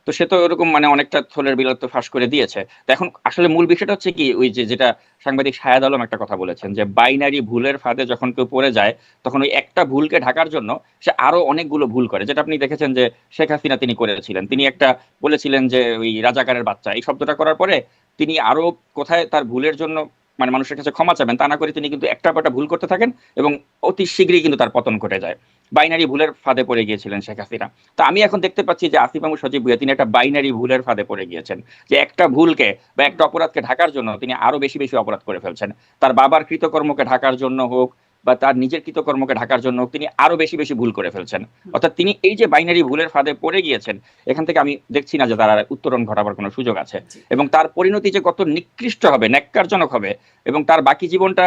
তো সে তো এরকম মানে অনেকটা থলের বিলত্ব ফাঁস করে দিয়েছে। তো এখন আসলে মূল বিষয়টা হচ্ছে কি ওই যে যেটা সাংবাদিক শায়াদ আলম একটা কথা বলেছেন যে বাইনারি ভুলের ফাঁদে যখন কেউ পড়ে যায় তখন ওই একটা ভুলকে ঢাকার জন্য সে আরও অনেকগুলো ভুল করে। যেটা আপনি দেখেছেন যে শেখ হাসিনা তিনি করেছিলেন। তিনি একটা বলেছিলেন যে ওই রাজাকারের বাচ্চা। এই শব্দটা করার পরে তিনি আরও কোথায় তার ভুলের জন্য মানে মানুষের কাছে ক্ষমা চাবেন তা না করে তিনি কিন্তু একটা পাটা ভুল করতে থাকেন এবং অতি শীঘ্রই কিন্তু তার পতন ঘটে যায়। বাইনারি ভুলের ফাঁদে পড়ে গিয়েছিলেন শেখ হাসিনা। তা আমি এখন দেখতে পাচ্ছি যে আসিফ মাহমুদ সচিব ভুয়া তিনি একটা বাইনারি ভুলের ফাঁদে পড়ে গিয়েছেন। যে একটা ভুলকে বা একটা অপরাধকে ঢাকার জন্য তিনি আরও বেশি বেশি অপরাধ করে ফেলছেন। তার বাবার কৃতকর্মকে ঢাকার জন্য হোক বা তার নিজের কৃতকর্মকে ঢাকার জন্য তিনি আরও বেশি বেশি ভুল করে ফেলছেন। অর্থাৎ তিনি এই যে বাইনারি ভুলের ফাঁদে পড়ে গিয়েছেন এখান থেকে আমি দেখছি না যে তার আর উত্তরণ ঘটাবার কোনো সুযোগ আছে। এবং তার পরিণতি যে কত নিকৃষ্ট হবে ন্যাক্কারজনক হবে এবং তার বাকি জীবনটা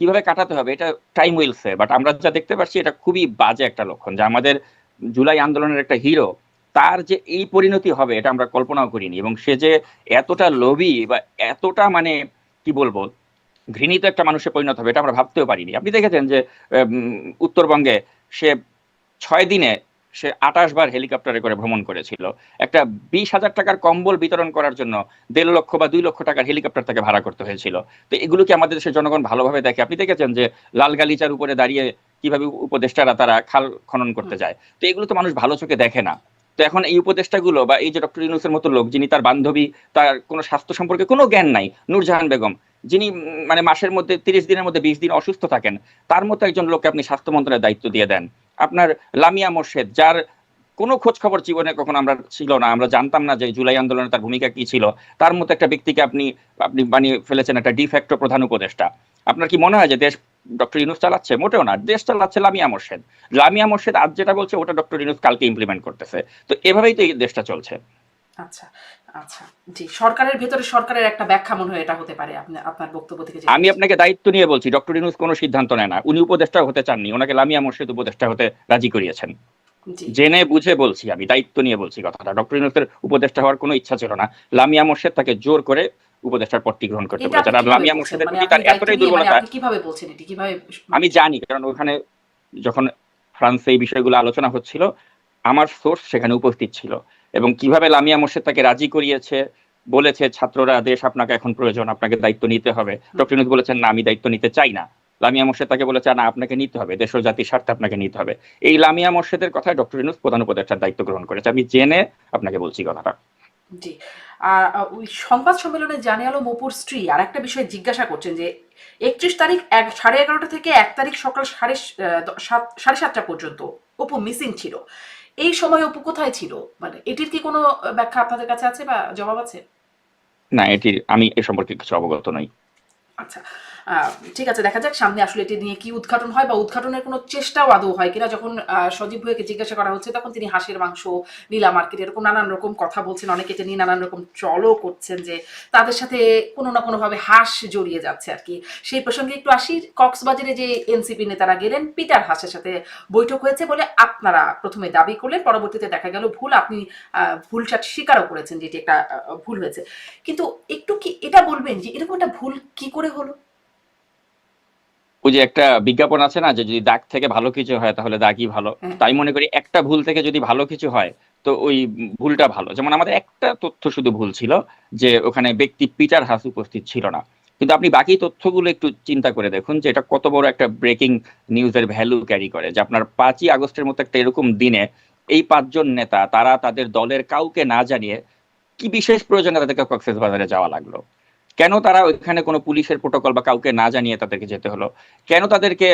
কীভাবে কাটাতে হবে এটা টাইম উইলসে বাট আমরা যা দেখতে পাচ্ছি এটা খুবই বাজে একটা লক্ষণ যে আমাদের জুলাই আন্দোলনের একটা হিরো তার যে এই পরিণতি হবে এটা আমরা কল্পনাও করিনি এবং সে যে এতটা লোভী বা এতটা মানে কি বলব ঘৃণিত একটা মানুষে পরিণত হবে, এটা আমরা ভাবতেও পারিনি। আপনি দেখেছেন যে উত্তরবঙ্গে সে ছয় দিনে সে আঠাশ বার হেলিকপ্টারে করে ভ্রমণ করেছিল। একটা বিশ হাজার টাকার কম্বল বিতরণ করার জন্য দেড় লক্ষ বা দুই লক্ষ টাকার হেলিকপ্টার তাকে ভাড়া করতে হয়েছিল। তো এগুলো কি আমাদের দেশের জনগণ ভালোভাবে দেখে? আপনি দেখেছেন যে, লাল গালিচার উপরে দাঁড়িয়ে কীভাবে উপদেষ্টারা তারা খাল খনন করতে যায়? তো এগুলো তো মানুষ ভালো চোখে দেখে না। তো এখন এই উপদেষ্টাগুলো বা এই যে ডক্টর ইউনুসের মতো লোক, যিনি তার বান্ধবী, তার কোনো স্বাস্থ্য সম্পর্কে কোনো জ্ঞান নাই, নূরজাহান বেগম, যিনি মানে মাসের মধ্যে তিরিশ দিনের মধ্যে বিশ দিন অসুস্থ থাকেন, তার মতো একজন লোককে আপনি স্বাস্থ্য মন্ত্রণালয়ের দায়িত্ব দিয়ে দেন। আপনার লামিয়া মোর্শেদ, যার কোনো খোঁজ খবর জীবনে কখনো আমরা ছিল না, আমরা জানতাম না যে জুলাই আন্দোলনে তার ভূমিকা কি ছিল, তার মতো একটা ব্যক্তিকে আপনি আপনি বানিয়ে ফেলেছেন একটা ডিফ্যাক্টো প্রধান উপদেষ্টা। আপনার কি মনে হয় যে দেশ ডক্টর ইউনুস চালাচ্ছে? মোটেও না দেশ চালাচ্ছে লামিয়া মোর্শেদ। লামিয়া মোর্শেদ আজ যেটা বলছে ওটা ডক্টর ইউনুস কালকে ইমপ্লিমেন্ট করতেছে। তো এভাবেই তো এই দেশটা চলছে। আচ্ছা আচ্ছা। জি সরকারের ভেতরে সরকারের একটা ব্যাখ্যা মনে হয় এটা হতে পারে আপনি আপনার বক্তব্য থেকে আমি আপনাকে দায়িত্ব নিয়ে বলছি ডক্টর ইউনুস কোনো সিদ্ধান্ত নেয় না। উনি উপদেষ্টা হতে চাননি ওনাকে লামিয়া মোর্শেদ উপদেষ্টা হতে রাজি করিয়েছেন। জেনে বুঝে বলছি আমি দায়িত্ব নিয়ে বলছি কথাটা। ডক্টর ইউনুসের উপদেষ্টা হওয়ার কোনো ইচ্ছা ছিল না। লামিয়া মোর্শেদ তাকে জোর করে উপদেষ্টার পদটি গ্রহণ করতে আর কীভাবে লামিয়া? মোর্শেদের মানে প্রতি তার এতটাই মানে দুর্বলতা কীভাবে বলছেন এটি? কীভাবে আমি জানি কারণ ওখানে যখন ফ্রান্সে এই বিষয়গুলো আলোচনা হচ্ছিল আমার সোর্স সেখানে উপস্থিত ছিল। এবং কীভাবে লামিয়া মোর্শেদ তাকে রাজি করিয়েছে বলেছে ছাত্ররা দেশ আপনাকে এখন প্রয়োজন আপনাকে দায়িত্ব নিতে হবে। ডক্টর ইউনুস বলেছেন না আমি দায়িত্ব নিতে চাই না। লামিয়া মোর্শেদ তাকে বলেছে না আপনাকে নিতে হবে দেশ ও জাতির স্বার্থে আপনাকে নিতে হবে। এই লামিয়া মোর্শেদের কথায় ডক্টর ইউনুস প্রধান উপদেষ্টার দায়িত্ব গ্রহণ করেছে। আমি জেনে আপনাকে বলছি কথাটা। জি। আর ওই সংবাদ সম্মেলনে জানে আলম অপুর স্ত্রী আর একটা বিষয় জিজ্ঞাসা করছেন যে একত্রিশ তারিখ এক সাড়ে এগারোটা থেকে এক তারিখ সকাল সাড়ে সাত সাড়ে সাতটা পর্যন্ত অপু মিসিং ছিল। এই সময় অপু কোথায় ছিল? মানে এটির কি কোনো ব্যাখ্যা আপনাদের কাছে আছে বা জবাব আছে? না এটি আমি এ সম্পর্কে কিছু অবগত নই। আচ্ছা। ঠিক আছে, দেখা যাক সামনে আসলে এটি নিয়ে কি উদ্ঘাটন হয় বা উদ্ঘাটনের কোনো চেষ্টাও আদৌ হয় কিনা। যখন সজীব ভুঁইয়াকে জিজ্ঞাসা করা হচ্ছে, তখন তিনি হাঁসের মাংস, নীলা মার্কেট এরকম নানান রকম কথা বলছেন। অনেকে এটা নিয়ে নানান রকম চলও করছেন যে তাদের সাথে কোনো না কোনোভাবে হাঁস জড়িয়ে যাচ্ছে আর কি। সেই প্রসঙ্গে একটু আসি, কক্সবাজারে যে এনসিপি নেতারা গেলেন, পিটার হাসের সাথে বৈঠক হয়েছে বলে আপনারা প্রথমে দাবি করলেন, পরবর্তীতে দেখা গেল ভুল, আপনি ভুলটা স্বীকারও করেছেন যে এটি একটা ভুল হয়েছে। কিন্তু একটু কি এটা বলবেন যে এরকম একটা ভুল কি করে হলো? ওই যে একটা বিজ্ঞাপন আছে না যে যদি দাগ থেকে ভালো কিছু হয় তাহলে দাগই ভালো। হ্যাঁ। তাই মনে করি একটা ভুল থেকে যদি ভালো কিছু হয় তো ওই ভুলটা ভালো। যেমন আমাদের একটা তথ্য শুধু ভুল ছিল যে ওখানে ব্যক্তি পিটার হাস উপস্থিত ছিল না। কিন্তু আপনি বাকি তথ্যগুলো একটু চিন্তা করে দেখুন যে এটা কত বড় একটা ব্রেকিং নিউজের ভ্যালু ক্যারি করে। যে আপনার পাঁচই আগস্টের মতো একটা এরকম দিনে এই পাঁচজন নেতা তারা তাদের দলের কাউকে না জানিয়ে কি বিশেষ প্রয়োজনে তাদেরকে কক্সেস বাজারে যাওয়া লাগল? কেন তারা ওইখানে কোনো পুলিশের প্রোটোকল বা কাউকে না জানিয়ে তাদেরকে যেতে হলো? কেন তাদেরকে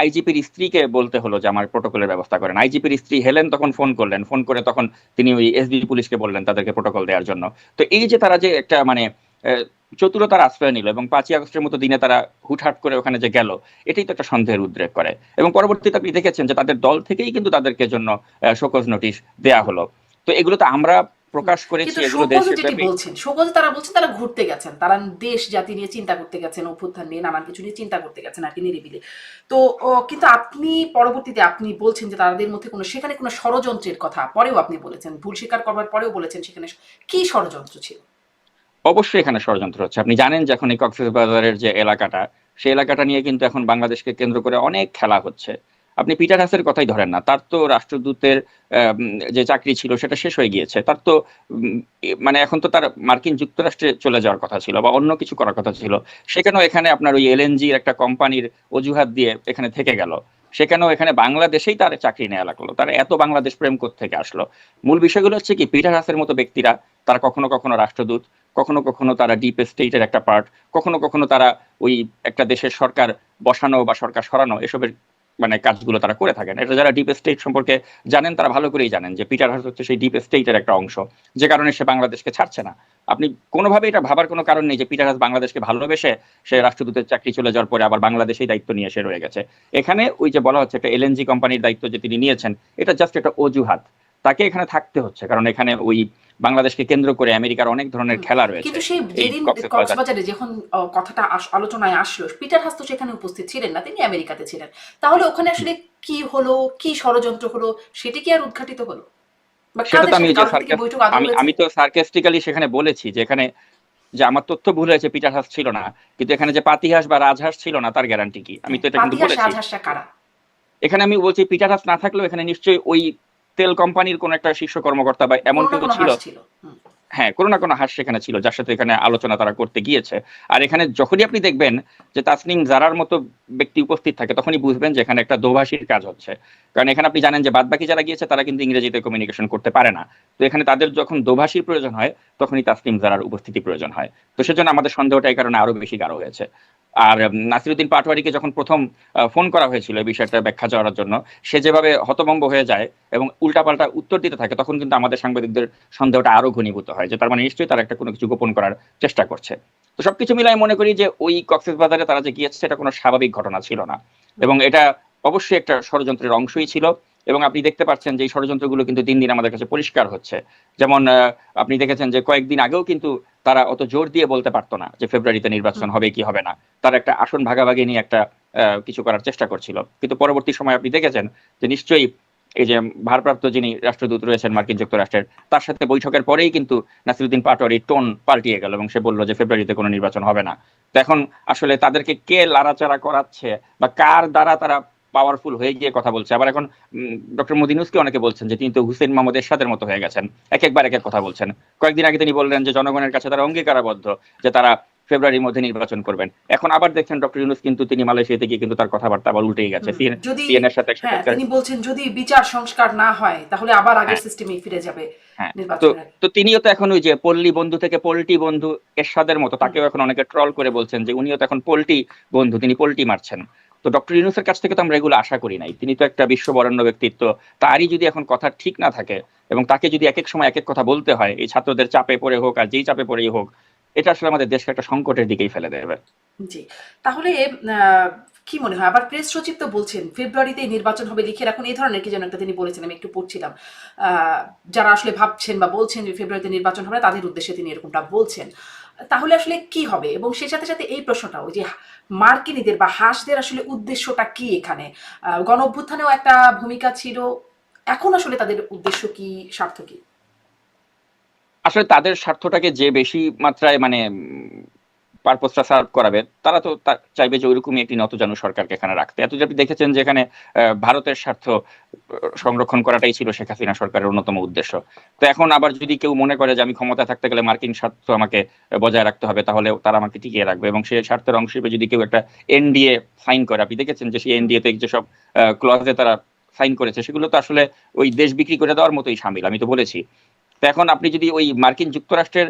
আইজিপির স্ত্রীকে বলতে হলো যে আমার প্রোটোকলের ব্যবস্থা করেন? আইজিপির স্ত্রী হেলেন তখন ফোন করলেন। ফোন করে তখন তিনি ওই এসবি পুলিশকে বললেন তাদেরকে প্রোটোকল দেওয়ার জন্য। তো এই যে তারা যে একটা মানে চতুরতার আশ্রয় নিল এবং পাঁচই আগস্টের মতো দিনে তারা হুটহাট করে ওখানে যে গেল, এটাই তো একটা সন্দেহের উদ্রেক করে। এবং পরবর্তীতে আপনি দেখেছেন যে তাদের দল থেকেই কিন্তু তাদেরকে জন্য শোকজ নোটিশ দেয়া হলো। তো এগুলো তো আমরা প্রকাশ করেছি এগুলো যেটি বলছেন শোকজ তারা বলছেন তারা ঘুরতে গেছেন তারা দেশ জাতি নিয়ে চিন্তা করতে গেছেন অভ্যুত্থান নিয়ে নানান কিছু নিয়ে চিন্তা করতে গেছেন আর কি নিরিবিলি। তো কিন্তু আপনি পরবর্তীতে আপনি বলছেন যে তাদের মধ্যে কোনো সেখানে কোনো ষড়যন্ত্রের কথা পরেও আপনি বলেছেন ভুল স্বীকার করবার পরেও বলেছেন সেখানে কি ষড়যন্ত্র ছিল? অবশ্যই এখানে ষড়যন্ত্র হচ্ছে। আপনি জানেন যে এখন এই কক্সবাজারের যে এলাকাটা সেই এলাকাটা নিয়ে কিন্তু এখন বাংলাদেশকে কেন্দ্র করে অনেক খেলা হচ্ছে। আপনি পিটার হাসের কথাই ধরেন না। তার তো রাষ্ট্রদূতের যে চাকরি ছিল সেটা শেষ হয়ে গিয়েছে। তার তো মানে এখন তো তার মার্কিন যুক্তরাষ্ট্রে চলে যাওয়ার কথা ছিল বা অন্য কিছু করার কথা ছিল। সেখানেও এখানে আপনার ওই এলএনজির একটা কোম্পানির অজুহাত দিয়ে এখানে থেকে গেল? সেখানেও এখানে বাংলাদেশেই তার চাকরি নেওয়া লাগল? তার এত বাংলাদেশ প্রেম থেকে আসলো? মূল বিষয়গুলো হচ্ছে কি, পিটার হাসের মতো ব্যক্তিরা, তারা কখনো কখনো রাষ্ট্রদূত, কখনো কখনো তারা ডিপ স্টেটের একটা পার্ট কখনো কখনো তারা ওই একটা দেশের সরকার বসানো বা সরকার সরানো, এসবের মানে কাজগুলো তারা করে থাকেন। এটা যারা ডিপ স্টেট সম্পর্কে জানেন, তারা ভালো করেই জানেন যে পিটার হার্স হচ্ছে সেই ডিপ স্টেটের একটা অংশ। যে কারণে সে বাংলাদেশকে ছাড়ছে না। আপনি কোনোভাবে এটা ভাবার কোনো কারণ নেই যে পিটার হাস বাংলাদেশকে ভালোবেসে সে রাষ্ট্রদূতের চাকরি চলে যাওয়ার পরে আবার বাংলাদেশেই দায়িত্ব নিয়ে এসে রয়ে গেছে। এখানে ওই যে বলা হচ্ছে একটা এলএনজি কোম্পানির দায়িত্ব যে তিনি নিয়েছেন, এটা জাস্ট একটা অজুহাত। তাকে এখানে থাকতে হচ্ছে কারণ এখানে ওই বাংলাদেশকে কেন্দ্র করে আমেরিকার অনেক ধরনের খেলা রয়েছে। কিন্তু সেই যেদিন কক্সবাজারে যখন কথাটা আলোচনায় আসলো পিটার হাস তো সেখানে উপস্থিত ছিলেন না তিনি আমেরিকাতে ছিলেন। তাহলে ওখানে আসলে কি হলো কি ষড়যন্ত্র হলো সেটি কি আর উদ্ঘাটিত হলো? সেটা তো আমি আমি তো সার্কেস্টিক্যালি সেখানে বলেছি যে এখানে যে আমার তথ্য ভুল হয়েছে পিটার হাস ছিল না। কিন্তু এখানে যে পাতিহাস বা রাজহাঁস ছিল না তার গ্যারান্টি কি? আমি তো এটা কিন্তু বলেছি। এখানে আমি বলছি পিটার হাস না থাকলেও এখানে নিশ্চয়ই ওই তেল কোম্পানির কোন একটা শীর্ষ কর্মকর্তা বা এমন কোনো না কেউ কোনো ছিল। হ্যাঁ কোনো না কোনো হাস সেখানে ছিল যার সাথে এখানে আলোচনা তারা করতে গিয়েছে। আর এখানে যখনই আপনি দেখবেন যে তাসনিম জারার মতো ব্যক্তি উপস্থিত থাকে তখনই বুঝবেন যে এখানে একটা দোভাষীর কাজ হচ্ছে। কারণ এখানে আপনি জানেন যে বাদবাকি যারা গিয়েছে তারা কিন্তু ইংরেজিতে কমিউনিকেশন করতে পারে না। তো এখানে তাদের যখন দোভাষীর প্রয়োজন হয় তখনই তাসনিম জারার উপস্থিতি প্রয়োজন হয়। তো সেজন্য আমাদের সন্দেহটা এই কারণে আরও বেশি গাঢ় হয়েছে। আর নাসিরুদ্দিন পাটোয়ারিকে যখন প্রথম ফোন করা হয়েছিল এই বিষয়টা ব্যাখ্যা চাওয়ার জন্য, সে যেভাবে হতভম্ব হয়ে যায় এবং উল্টাপাল্টা উত্তর দিতে থাকে, তখন কিন্তু আমাদের সাংবাদিকদের সন্দেহটা আরও ঘনীভূত হয় যে তার মানে নিশ্চয়ই তারা একটা কোনো কিছু গোপন করার চেষ্টা করছে। তো সবকিছু মিলাই মনে করি যে ওই কক্সেস বাজারে তারা যে গিয়েছে, সেটা কোনো স্বাভাবিক ঘটনা ছিল না। এবং এটা অবশ্যই একটা ষড়যন্ত্রের অংশই ছিল। এবং আপনি দেখতে পাচ্ছেন যে এই ষড়যন্ত্রগুলো কিন্তু দিন দিন আমাদের কাছে পরিষ্কার হচ্ছে। যেমন আপনি দেখেছেন যে কয়েকদিন আগেও কিন্তু তারা অত জোর দিয়ে বলতে পারতো না যে ফেব্রুয়ারিতে নির্বাচন হবে কি হবে না। তারা একটা আসন ভাগাভাগি নিয়ে একটা কিছু করার চেষ্টা করছিল। কিন্তু পরবর্তী সময় আপনি দেখেছেন যে নিশ্চয়ই এই যে ভারপ্রাপ্ত যিনি রাষ্ট্রদূত রয়েছেন মার্কিন যুক্তরাষ্ট্রের, তার সাথে বৈঠকের পরেই কিন্তু নাসিরুদ্দিন পাটোয়ারি টোন পাল্টিয়ে গেল এবং সে বলল যে ফেব্রুয়ারিতে কোনো নির্বাচন হবে না। তো এখন আসলে তাদেরকে কে লাড়াচাড়া করাচ্ছে বা কার দ্বারা তারা পাওয়ারফুল হয়ে গিয়ে কথা বলছে। আবার এখন ডক্টর মদিনুসকে অনেকে বলছেন যে তিনি তো হুসেন মাহমুদ এরশাদের মতো হয়ে গেছেন। এক একবার এক এক কথা বলছেন। কয়েকদিন আগে তিনি বললেন যে জনগণের কাছে তারা অঙ্গীকারাবদ্ধ যে তারা ফেব্রুয়ারির মধ্যে নির্বাচন করবেন। এখন আবার দেখছেন ডক্টর ইউনুস কিন্তু তিনি মালয়েশিয়াতে গিয়ে কিন্তু তার কথাবার্তা আবার উল্টেই গেছে। সিএন এর সাথে হ্যাঁ তিনি বলছেন যদি বিচার সংস্কার না হয় তাহলে আবার আগের হ্যাঁ। সিস্টেমে ফিরে যাবে হ্যাঁ। তো তিনিও তো এখন ওই যে পল্লী বন্ধু থেকে পোল্টি বন্ধু এরশাদের মতো তাকেও এখন অনেকে ট্রল করে বলছেন যে উনিও তো এখন পোল্টি বন্ধু তিনি পোল্টি মারছেন। তো ডক্টর ইউনুসের কাছ থেকে তো আমরা এগুলো আশা করি নাই। তিনি তো একটা বিশ্ববরণ্য ব্যক্তিত্ব। তারই যদি এখন কথা ঠিক না থাকে এবং তাকে যদি এক এক সময় এক এক কথা বলতে হয়, এই ছাত্রদের চাপে পড়ে হোক আর যেই চাপে পড়েই হোক, এটা আসলে আমাদের দেশকে একটা সংকটের দিকেই ফেলে দেবে। জি। তাহলে কি মনে হয়? আবার প্রেস সচিব তো বলছেন ফেব্রুয়ারিতে নির্বাচন হবে, লিখে রাখুন, এই ধরনের কি যেন একটা তিনি বলেছেন, আমি একটু পড়ছিলাম। যারা আসলে ভাবছেন বা বলছেন যে ফেব্রুয়ারিতে নির্বাচন হবে, তাদের উদ্দেশ্যে তিনি এরকমটা বলছেন। তাহলে আসলে কি হবে? এবং সেই সাথে সাথে এই প্রশ্নটাও যে মার্কিনীদের বা হাসদের আসলে উদ্দেশ্যটা কি এখানে? গণ অভ্যুত্থানেও একটা ভূমিকা ছিল। এখন আসলে তাদের উদ্দেশ্য কি, স্বার্থ কি? আসলে তাদের স্বার্থটাকে যে বেশি মাত্রায় মানে পারপোজটা সার্ভ করাবে তারা তো চাইবে যে ওইরকমই একটি নতজানু সরকারকে এখানে রাখতে। এত আপনি দেখেছেন যে এখানে ভারতের স্বার্থ সংরক্ষণ করাটাই ছিল শেখ হাসিনা সরকারের অন্যতম উদ্দেশ্য। তো এখন আবার যদি কেউ মনে করে যে আমি ক্ষমতায় থাকতে গেলে মার্কিন স্বার্থ আমাকে বজায় রাখতে হবে, তাহলে তারা আমাকে টিকিয়ে রাখবে এবং সেই স্বার্থের অংশ হিসেবে যদি কেউ একটা এনডিএ সাইন করে, আপনি দেখেছেন যে সেই এনডিএ তে যেসব ক্লজে তারা সাইন করেছে, সেগুলো তো আসলে ওই দেশ বিক্রি করে দেওয়ার মতোই সামিল, আমি তো বলেছি। তো এখন আপনি যদি ওই মার্কিন যুক্তরাষ্ট্রের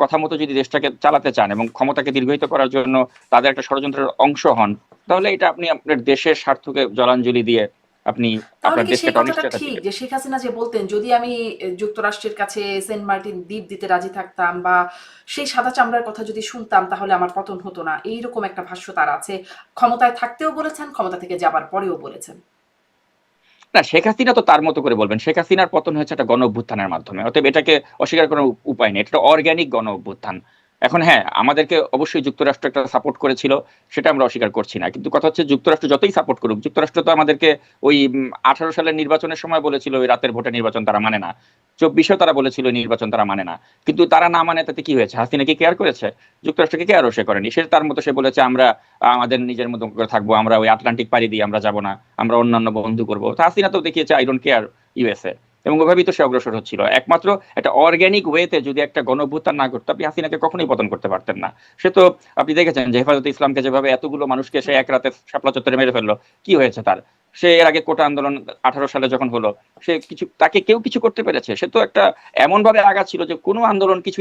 কথা মতো যদি দেশটাকে চালাতে চান এবং ক্ষমতাকে দীর্ঘায়িত করার জন্য তাদের একটা ষড়যন্ত্রের অংশ হন তাহলে এটা আপনি আপনার দেশের স্বার্থকে জলাঞ্জলি দিয়ে আপনি আপনার দেশকে অনিশ্চয়তা ঠিক যে শেখ হাসিনা যে বলতেন যদি আমি যুক্তরাষ্ট্রের কাছে সেন্ট মার্টিন দ্বীপ দিতে রাজি থাকতাম বা সেই সাদা চামড়ার কথা যদি শুনতাম তাহলে আমার পতন হতো না। এইরকম একটা ভাষ্য তার আছে। ক্ষমতায় থাকতেও বলেছেন ক্ষমতা থেকে যাবার পরেও বলেছেন। না, শেখ হাসিনা তো তার মতো করে বলবেন। শেখ হাসিনার পতন হয়েছে একটা গণ অভ্যুত্থানের মাধ্যমে। অতএব এটাকে অস্বীকার করার উপায় নেই। এটা অর্গ্যানিক গণ অভ্যুত্থান এখন হ্যাঁ আমাদেরকে অবশ্যই যুক্তরাষ্ট্র একটা সাপোর্ট করেছিল, সেটা আমরা অস্বীকার করছি না। কিন্তু কথা হচ্ছে যুক্তরাষ্ট্র যতই সাপোর্ট করুক, যুক্তরাষ্ট্র তো আমাদেরকে ওই আঠারো সালের নির্বাচনের সময় বলেছিল, ওই রাতের ভোটে নির্বাচন তারা মানে না। চব্বিশেও তারা বলেছিল নির্বাচন তারা মানে না। কিন্তু তারা না মানে তাতে কি হয়েছে? হাসিনা কি কেয়ার করেছে? যুক্তরাষ্ট্রকে কেয়ারও সে করেনি। সে তার মতো সে বলেছে, আমরা, আমাদের নিজের মতো করে থাকব, আমরা ওই আটলান্টিক পাড়ি দিয়ে আমরা যাব না, আমরা অন্যান্য বন্ধু করব। হাসিনা তো দেখিয়েছে আই ডোন্ট কেয়ার ইউএসএ এবং ওভাবেই তো সে অগ্রসর হচ্ছিল। একমাত্র একটা অর্গ্যানিক ওয়েতে যদি একটা গণভ্যুত্থান না করতো আপনি হাসিনাকে কখনোই পতন করতে পারতেন না। সে তো আপনি দেখেছেন যে হেফাজতে ইসলামকে যেভাবে এতগুলো মানুষকে সে এক রাতে শাপলা চত্বরে মেরে ফেলল, কি হয়েছে তার? সে এর আগে কোটা আন্দোলন আঠারো সালে যখন হলো, সে কিছু, তাকে কেউ কিছু করতে পেরেছে। সে তো একটা এমন ভাবে আঘাত ছিল যে কোনো আন্দোলন কিছু